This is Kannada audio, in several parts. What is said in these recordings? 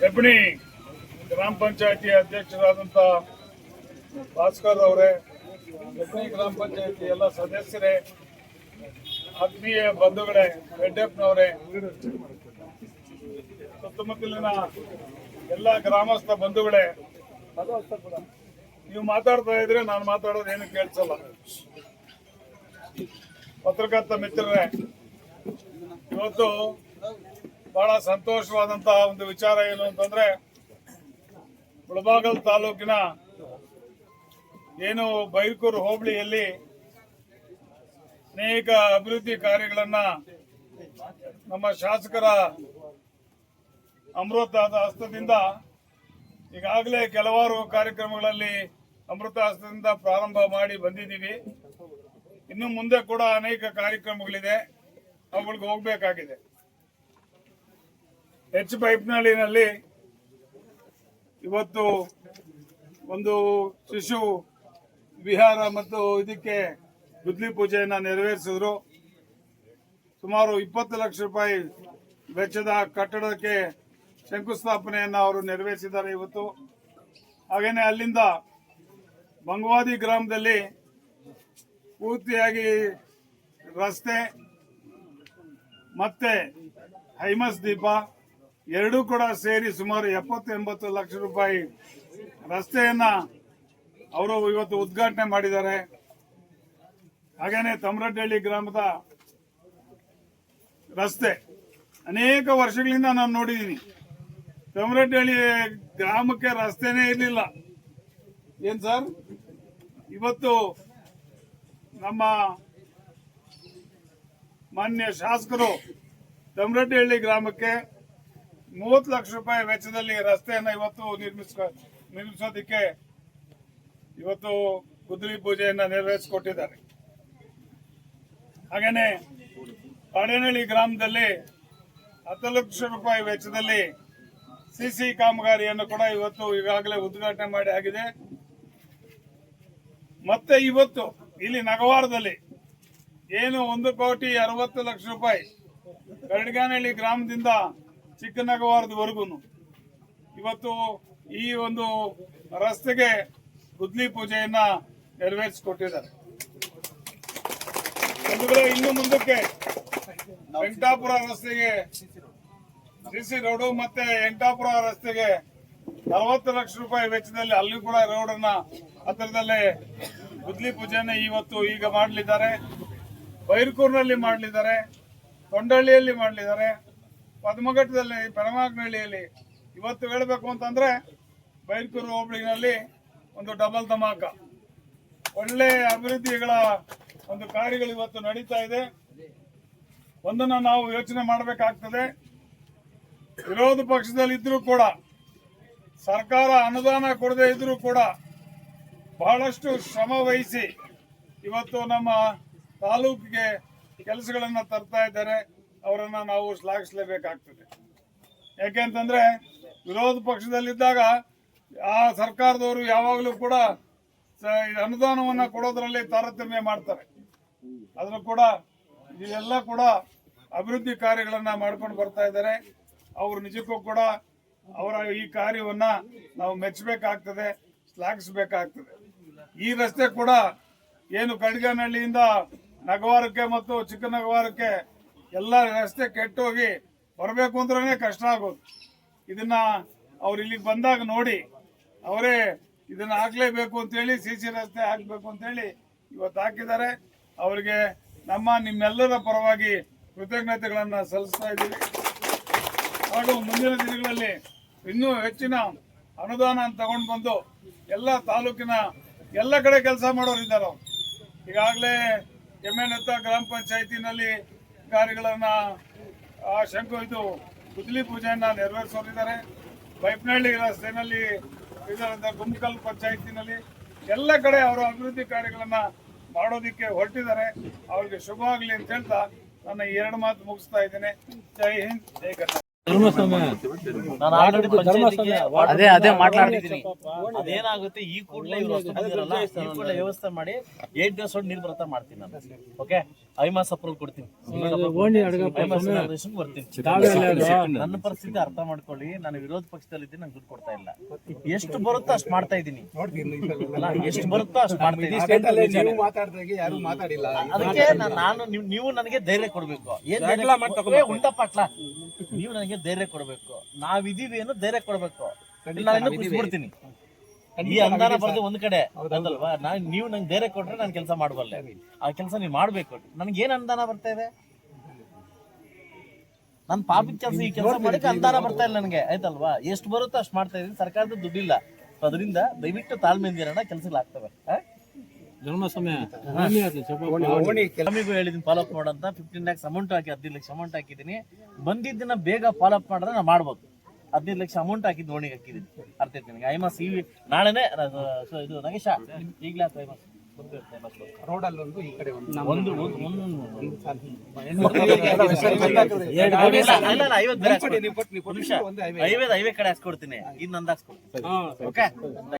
ಹೆಬ್ಬಣಿ ಗ್ರಾಮ ಪಂಚಾಯತಿ ಅಧ್ಯಕ್ಷರಾದಂತ ಭಾಸ್ಕರ್ ಅವರೇ ಹೆಬ್ಬಣಿ ಗ್ರಾಮ ಪಂಚಾಯತಿ ಎಲ್ಲ ಸದಸ್ಯರೇ, ಆತ್ಮೀಯ ಬಂಧುಗಳೇ ವೆಡ್ಡಪ್ಪನವರೇ ಸುತ್ತಮುತ್ತಲಿನ ಎಲ್ಲ ಗ್ರಾಮಸ್ಥ ಬಂಧುಗಳೇ, ನೀವು ಮಾತಾಡ್ತಾ ಇದ್ರೆ ನಾನು ಮಾತಾಡೋದು ಏನು ಕೇಳಿಸಲ್ಲ. ಪತ್ರಕರ್ತ ಮಿತ್ರರೇ, ಇವತ್ತು ಬಹಳ ಸಂತೋಷವಾದಂತಹ ಒಂದು ವಿಚಾರ ಏನು ಅಂತಂದ್ರೆ ಮುಳಬಾಗಲ್ ತಾಲೂಕಿನ ಏನು ಬೈರ್ಕೂರು ಹೋಬಳಿಯಲ್ಲಿ ಅನೇಕ ಅಭಿವೃದ್ಧಿ ಕಾರ್ಯಗಳನ್ನ ನಮ್ಮ ಶಾಸಕರ ಅಮೃತದ ಹಸ್ತದಿಂದ ಈಗಾಗಲೇ ಕೆಲವಾರು ಕಾರ್ಯಕ್ರಮಗಳಲ್ಲಿ ಅಮೃತ ಹಸ್ತದಿಂದ ಪ್ರಾರಂಭ ಮಾಡಿ ಬಂದಿದ್ದೀವಿ. ಇನ್ನು ಮುಂದೆ ಕೂಡ ಅನೇಕ ಕಾರ್ಯಕ್ರಮಗಳಿದೆ. ಅವುಗಳಿಗೆ ಹೋಗಬೇಕಾಗಿದೆ. ಎಚ್ ಪೈಪ್ನಳ್ಳಿನಲ್ಲಿ ಇವತ್ತು ಒಂದು ಶಿಶು ವಿಹಾರ ಮತ್ತು ಇದಕ್ಕೆ ಗುದ್ಲಿ ಪೂಜೆಯನ್ನ ನೆರವೇರಿಸಿದ್ರು. ಸುಮಾರು ಇಪ್ಪತ್ತು ಲಕ್ಷ ರೂಪಾಯಿ ವೆಚ್ಚದ ಕಟ್ಟಡಕ್ಕೆ ಶಂಕುಸ್ಥಾಪನೆಯನ್ನ ಅವರು ನೆರವೇರಿಸಿದ್ದಾರೆ ಇವತ್ತು. ಹಾಗೇನೆ ಅಲ್ಲಿಂದ ಬಂಗವಾದಿ ಗ್ರಾಮದಲ್ಲಿ ಪೂರ್ತಿಯಾಗಿ ರಸ್ತೆ ಮತ್ತೆ ಹೈಮಸ್ ದೀಪ ಎರಡೂ ಕೂಡ ಸೇರಿ ಸುಮಾರು ಎಪ್ಪತ್ತು ಎಂಬತ್ತು ಲಕ್ಷ ರೂಪಾಯಿ ರಸ್ತೆಯನ್ನ ಅವರು ಇವತ್ತು ಉದ್ಘಾಟನೆ ಮಾಡಿದ್ದಾರೆ. ಹಾಗೇನೆ ತಮರಡ್ಡಹಳ್ಳಿ ಗ್ರಾಮದ ರಸ್ತೆ ಅನೇಕ ವರ್ಷಗಳಿಂದ ನಾನು ನೋಡಿದ್ದೀನಿ. ತಮರಡ್ಡಹಳ್ಳಿ ಗ್ರಾಮಕ್ಕೆ ರಸ್ತೆನೇ ಇರಲಿಲ್ಲ. ಏನ್ ಸರ್? ಇವತ್ತು ನಮ್ಮ ಮಾನ್ಯ ಶಾಸಕರು ತಮರಡ್ಡಿಹಳ್ಳಿ ಗ್ರಾಮಕ್ಕೆ ಮೂವತ್ತು ಲಕ್ಷ ರೂಪಾಯಿ ವೆಚ್ಚದಲ್ಲಿ ರಸ್ತೆಯನ್ನು ಇವತ್ತು ನಿರ್ಮಿಸ್ಕೊ, ನಿರ್ಮಿಸೋದಕ್ಕೆ ಇವತ್ತು ಗುದ್ದಲಿ ಪೂಜೆಯನ್ನು ನೆರವೇರಿಸಿಕೊಟ್ಟಿದ್ದಾರೆ. ಹಾಗೇನೆ ಪಾಡೇನಹಳ್ಳಿ ಗ್ರಾಮದಲ್ಲಿ ಹತ್ತು ಲಕ್ಷ ರೂಪಾಯಿ ವೆಚ್ಚದಲ್ಲಿ ಸಿಸಿ ಕಾಮಗಾರಿಯನ್ನು ಕೂಡ ಇವತ್ತು ಈಗಾಗಲೇ ಉದ್ಘಾಟನೆ ಮಾಡಿ ಆಗಿದೆ. ಮತ್ತೆ ಇವತ್ತು ಇಲ್ಲಿ ನಗವಾರದಲ್ಲಿ ಏನು ಒಂದು ಕೋಟಿ ಅರವತ್ತು ಲಕ್ಷ ರೂಪಾಯಿ ಕರಡ್ಗಾನಹಳ್ಳಿ ಗ್ರಾಮದಿಂದ ಚಿಕ್ಕನಗವಾರದವರೆಗೂ ಇವತ್ತು ಈ ಒಂದು ರಸ್ತೆಗೆ ಗುದ್ಲಿ ಪೂಜೆಯನ್ನ ನೆರವೇರಿಸಿಕೊಟ್ಟಿದ್ದಾರೆ. ಇನ್ನು ಮುಂದಕ್ಕೆ ಎಂಟಾಪುರ ರಸ್ತೆಗೆ ಸಿಸಿ ರೋಡು ಮತ್ತೆ ಎಂಟಾಪುರ ರಸ್ತೆಗೆ ನಲವತ್ತು ಲಕ್ಷ ರೂಪಾಯಿ ವೆಚ್ಚದಲ್ಲಿ ಅಲ್ಲಿ ಕೂಡ ರೋಡ್ ಅನ್ನ ಹತ್ತಿರದಲ್ಲೇ ಗುದ್ಲಿ ಪೂಜೆನ ಇವತ್ತು ಈಗ ಮಾಡಲಿದ್ದಾರೆ. ಬೈರ್ಕೂರ್ನಲ್ಲಿ ಮಾಡಲಿದ್ದಾರೆ. ಕೊಂಡಳ್ಳಿಯಲ್ಲಿ ಮಾಡಲಿದ್ದಾರೆ. ಪದ್ಮಘಟ್ಟದಲ್ಲಿ ಪರಮಾಗ್ನಹಳ್ಳಿಯಲ್ಲಿ ಇವತ್ತು ಹೇಳಬೇಕು ಅಂತಂದ್ರೆ ಬೈರ್ಕೂರು ಹೋಬಳಿನಲ್ಲಿ ಒಂದು ಡಬಲ್ ಧಮಾಕ. ಒಳ್ಳೆ ಅಭಿವೃದ್ಧಿಗಳ ಒಂದು ಕಾರ್ಯಗಳು ಇವತ್ತು ನಡೀತಾ ಇದೆ. ಒಂದನ್ನು ನಾವು ಯೋಚನೆ ಮಾಡಬೇಕಾಗ್ತದೆ. ವಿರೋಧ ಪಕ್ಷದಲ್ಲಿ ಇದ್ರೂ ಕೂಡ, ಸರ್ಕಾರ ಅನುದಾನ ಕೊಡದೇ ಇದ್ರೂ ಕೂಡ ಬಹಳಷ್ಟು ಶ್ರಮ ವಹಿಸಿ ಇವತ್ತು ನಮ್ಮ ತಾಲೂಕಿಗೆ ಕೆಲಸಗಳನ್ನು ತರ್ತಾ ಇದ್ದಾರೆ, ಅವರನ್ನ ನಾವು ಶ್ಲಾಘಿಸಲೇಬೇಕಾಗ್ತದೆ. ಯಾಕೆಂತಂದ್ರೆ ವಿರೋಧ ಪಕ್ಷದಲ್ಲಿದ್ದಾಗ ಆ ಸರ್ಕಾರದವರು ಯಾವಾಗಲೂ ಕೂಡ ಅನುದಾನವನ್ನ ಕೊಡೋದ್ರಲ್ಲಿ ತಾರತಮ್ಯ ಮಾಡ್ತಾರೆ. ಅದನ್ನು ಕೂಡ ಇದೆಲ್ಲ ಕೂಡ ಅಭಿವೃದ್ಧಿ ಕಾರ್ಯಗಳನ್ನ ಮಾಡ್ಕೊಂಡು ಬರ್ತಾ ಇದ್ದಾರೆ. ಅವರು ನಿಜಕ್ಕೂ ಕೂಡ ಅವರ ಈ ಕಾರ್ಯವನ್ನ ನಾವು ಮೆಚ್ಚಬೇಕಾಗ್ತದೆ, ಶ್ಲಾಘಿಸಬೇಕಾಗ್ತದೆ. ಈ ರಸ್ತೆ ಕೂಡ ಏನು ಕಡ್ಗನಹಳ್ಳಿಯಿಂದ ನಗವಾರಕ್ಕೆ ಮತ್ತು ಚಿಕ್ಕನಗವಾರಕ್ಕೆ ಎಲ್ಲ ರಸ್ತೆ ಕೆಟ್ಟೋಗಿ ಬರಬೇಕು ಅಂದ್ರೆ ಕಷ್ಟ ಆಗೋದು. ಇದನ್ನ ಅವ್ರು ಇಲ್ಲಿಗೆ ಬಂದಾಗ ನೋಡಿ, ಅವರೇ ಇದನ್ನ ಹಾಕ್ಲೇಬೇಕು ಅಂತೇಳಿ, ಸಿ ಸಿ ರಸ್ತೆ ಹಾಕ್ಬೇಕು ಅಂತೇಳಿ ಇವತ್ತು ಹಾಕಿದ್ದಾರೆ. ಅವರಿಗೆ ನಮ್ಮ ನಿಮ್ಮೆಲ್ಲರ ಪರವಾಗಿ ಕೃತಜ್ಞತೆಗಳನ್ನ ಸಲ್ಲಿಸ್ತಾ ಇದ್ದೀವಿ. ಹಾಗೂ ಮುಂದಿನ ದಿನಗಳಲ್ಲಿ ಇನ್ನೂ ಹೆಚ್ಚಿನ ಅನುದಾನ ತಗೊಂಡು ಬಂದು ಎಲ್ಲ ತಾಲೂಕಿನ ಎಲ್ಲ ಕಡೆ ಕೆಲಸ ಮಾಡೋರು ಇದ್ದಾರೆ. ಈಗಾಗಲೇ ಎಮ್ಮೆನತ್ತ ಗ್ರಾಮ ಪಂಚಾಯತಿನಲ್ಲಿ ಕಾರ್ಯಗಳನ್ನ ಆ, ಶಂಕು ಇದು ಗುದ್ಲಿ ಪೂಜೆಯನ್ನ ನೆರವೇರಿಸೋರಿದ್ದಾರೆ. ಬೈಪ್ನಹಳ್ಳಿ ರಸ್ತೆನಲ್ಲಿ ಇದರಿಂದ ಗುಮ್ಕಲ್ ಪಂಚಾಯತಿನಲ್ಲಿ ಎಲ್ಲ ಕಡೆ ಅವರು ಅಭಿವೃದ್ಧಿ ಕಾರ್ಯಗಳನ್ನ ಮಾಡೋದಿಕ್ಕೆ ಹೊರಟಿದ್ದಾರೆ. ಅವ್ರಿಗೆ ಶುಭ ಆಗಲಿ ಅಂತ ಹೇಳ್ತಾ ನನ್ನ ಎರಡು ಮಾತು ಮುಗಿಸ್ತಾ ಇದ್ದೇನೆ. ಜೈ ಹಿಂದ್, ಜೈ ಕರ್ನಾಟಕ ಅದೇ ಅದೇ ಮಾತಾಡ್ತಿದ್ದೀನಿ. ಅದೇನಾಗುತ್ತೆ ಈ ಕೂಡಲೇ ಇವ್ರು ಹೊಸ್ತು ಬಂದಿರಲ್ಲ ಈ ಕೂಡಲೇ ವ್ಯವಸ್ಥೆ ಮಾಡಿ ಏಟ್ ಡೇಸ್ ಒಳಗೆ ನೀರು ಬರತ್ತ ಮಾಡ್ತೀನಿ ನಾನು. ಓಕೆ ಐಮಾಸ್ ಅಪ್ರೂವಲ್ ಕೊಡ್ತೀನಿ. ಬರ್ತೀನಿ. ನನ್ನ ಪರಿಸ್ಥಿತಿ ಅರ್ಥ ಮಾಡ್ಕೊಳ್ಳಿ. ನಾನು ವಿರೋಧ ಪಕ್ಷದಲ್ಲಿದ್ದೀನಿ ನಂಗೆ ದುಡ್ಡು ಕೊಡ್ತಾ ಇಲ್ಲ. ಎಷ್ಟು ಬರುತ್ತೋ ಅಷ್ಟು ಮಾಡ್ತಾ ಇದ್ದೀನಿ. ಅಲ್ಲ, ಎಷ್ಟು ಬರುತ್ತೋ ಅಷ್ಟು ಮಾಡ್ತಾ ಇದ್ದೀನಿ. ನೀವು ಮಾತಾಡ್ದಾಗೆ ಯಾರು ಮಾತಾಡಿಲ್ಲ. ಅದಕ್ಕೆ ನಾನು ನೀವು ನನಗೆ ಧೈರ್ಯ ಕೊಡ್ಬೇಕು. ಏನ್ ಉಂಟಪ್ಪಟ್ಲ ನೀವು ನನಗೆ ಧೈರ್ಯ ಕೊಡಬೇಕು. ನಾವಿದೀವಿ ಅನ್ನೋ ಧೈರ್ಯ ಕೊಡ್ಬೇಕು. ನಾನು ಬಿಡ್ತೀನಿ ಈ ಅನುದಾನ ಬರೋದು ಒಂದ್ ಕಡೆ. ಅದಲ್ವಾ ನಾನ್ ನೀವು ನಂಗೆ ಧೈರ್ಯ ಕೊಟ್ರೆ ನಾನು ಕೆಲಸ ಮಾಡಬಲ್ಲೆ. ಆ ಕೆಲಸ ನೀವು ಮಾಡ್ಬೇಕು. ನನ್ಗೆ ಏನ್ ಅನುದಾನ ಬರ್ತಾ ಇದೆ? ನನ್ ಪಾಪಿದ ಕೆಲಸ ಈ ಕೆಲಸ ಮಾಡಕ್ಕೆ ಅನುದಾನ ಬರ್ತಾ ಇಲ್ಲ ನನಗೆ. ಆಯ್ತಲ್ವಾ? ಎಷ್ಟು ಬರುತ್ತೋ ಅಷ್ಟು ಮಾಡ್ತಾ ಇದೀನಿ. ಸರ್ಕಾರದ ದುಡ್ಡಿಲ್ಲ. ಅದರಿಂದ ದಯವಿಟ್ಟು ತಾಳ್ಮೆಯಿಂದ ಇರೋಣ ಕೆಲಸಗಳಾಗ್ತವೆ ಸಮಯ ಸ್ವಾಮಿಗೂ ಹೇಳಿದೀನಿ ಫಾಲೋ ಅಪ್ ಮಾಡಂತ. ಫಿಫ್ಟೀನ್ ಲ್ಯಾಕ್ಸ್ ಅಮೌಂಟ್ ಹಾಕಿ ಹದಿನೈದು ಲಕ್ಷ ಅಮೌಂಟ್ ಹಾಕಿದ್ದೀನಿ. ಬಂದಿದ್ದನ್ನ ಬೇಗ ಫಾಲೋ ಅಪ್ ಮಾಡಿದ್ರೆ ನಾನು ಮಾಡ್ಬೋದು. ಹದಿನೈದು ಲಕ್ಷ ಅಮೌಂಟ್ ಹಾಕಿದ್ದು ಓಣಿಗೆ ಹಾಕಿದ್ದೀನಿ. ಅರ್ಥ ಐತೆ ನನಗೆ ಐಮಾಸ್ ಈ ನಾಳೆನೇ ಇದು ನಗೇಶ ಈಗಲೇ ಆಯ್ತು ಐಮಾಸ್ ರೋಡ್ ಅಲ್ಲಿ ಒಂದು ಈ ಕಡೆ ಒಂದು ಒಂದು. ಒಂದು- ಒಂದು- ಇಲ್ಲ, ಇಲ್ಲ, ಇಲ್ಲ,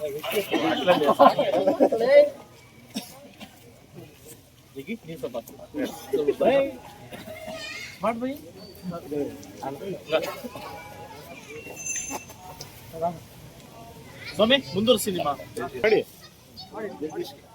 ಐವತ್ತು ಬೇರೆ ಹಾಕ್ಸ್ಕೊಡ್ತೀನಿ. ಸಿನಿಮಾ ಕೊಟ್ಟು- ನೀವು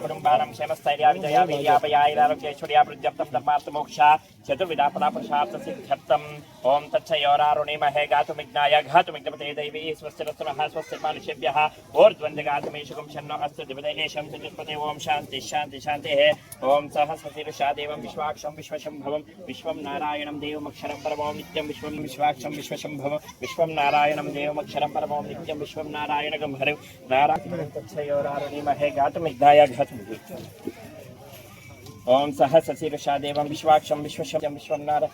कुटुम्बानां क्षेमस्थैर्या विजया वीर्यापयायैरारोग्यैश्वर्या प्रत्यप्तप्तमात्मोक्षा चतुर्विधा गातुमिज्ञाय घातुमिज्ञपते दैवी स्वस्तिरस्तुनः स्वस्तिर्मानुषेभ्यः ओर्द्वन्द्वगातुमेशुकं शन्नो अस्तु दिवदे एषं ॐ शान्तिः शान्तिः शान्तिः ॐ सहस्रशीर्षा देवं विश्वाक्षं विश्वशम्भवं विश्वं नारायणं देवमक्षरं परमो नित्यं विश्वं विश्वाक्षं विश्वशम्भवं, विश्वं नारायण ವಿಶ್ವಂ ನಾರಾಯಣಂ ದೇವಮಕ್ಷರಂ ಪರಮೋ ನಿತ್ಯಂ ವಿಶ್ವಂ ನಾರಾಯಣಗಂ ಹರಿಂ ನಾರಾಯಣ ತಚ್ಚಯೋರಾರುಣಿಮಹೇ ಗಾತುಮಿಜ್ಞಾಯ ಘಾತುಮಿತಿ ಓಂ ಸಹಸ್ರಶೀರ್ಷಾ ದೇವಂ ವಿಶ್ವಾಕ್ಷಂ ವಿಶ್ವಶಂ ವಿಶ್ವಂ ನಾರಾಯಣ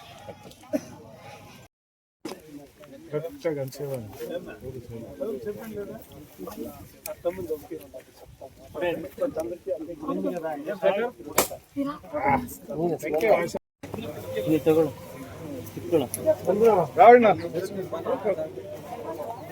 ತಗೊಳ್ಳು ಇಟ್ಕೊಳ್ಳು ಸ್ಪೀಡ್ ಏನಾದ್ರು